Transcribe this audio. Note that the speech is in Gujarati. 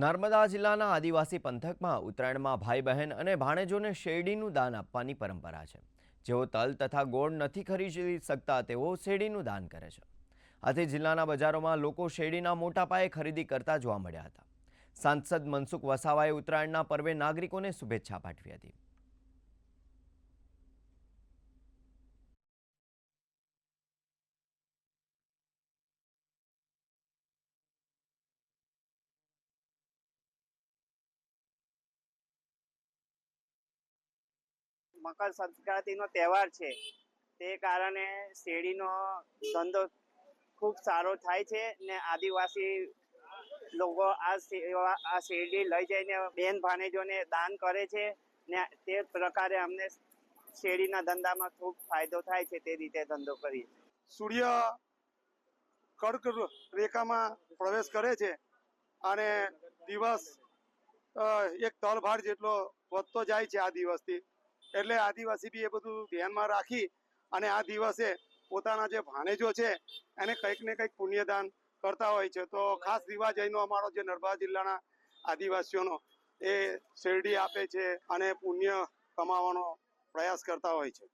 નર્મદા જિલ્લાના આદિવાસી પંથકમાં ઉત્તરાયણમાં ભાઈ બહેન અને ભાણેજોને શેરડીનું દાન આપવાની પરંપરા છે. જેઓ તલ તથા ગોળ નથી ખરીદી શકતા, તેઓ શેરડીનું દાન કરે છે. આથી જિલ્લાના બજારોમાં લોકો શેરડીના મોટા પાયે ખરીદી કરતા જોવા મળ્યા હતા. સાંસદ મનસુખ વસાવાએ ઉત્તરાયણના પર્વે નાગરિકોને શુભેચ્છા પાઠવી હતી. મકર સંક્રાંતિનો તહેવાર છે. તે કારણે શેરડીનો ધંધો ખૂબ સારો થાય છે ને આદિવાસી લોકો આ સેવા, આ શેરડી લઈ જઈને બેન ભાણેજોને દાન કરે છે ને તે પ્રકારે અમને શેરડીના ધંધામાં ખૂબ ફાયદો થાય છે તે રીતે ધંધો કરીએ. સૂર્ય કડક રેખામાં પ્રવેશ કરે છે અને દિવસ એક તલભાર જેટલો વધતો જાય છે આ દિવસથી. એટલે આદિવાસી બી એ બધું ધ્યાનમાં રાખી અને આ દિવસે પોતાના જે ભાણેજો છે, એને કંઈક ને કંઈક પુણ્યદાન કરતા હોય છે. તો ખાસ રિવાજ અહીંનો અમારો જે નર્મદા જિલ્લાના આદિવાસીઓનો, એ શેરડી આપે છે અને પુણ્ય કમાવાનો પ્રયાસ કરતા હોય છે.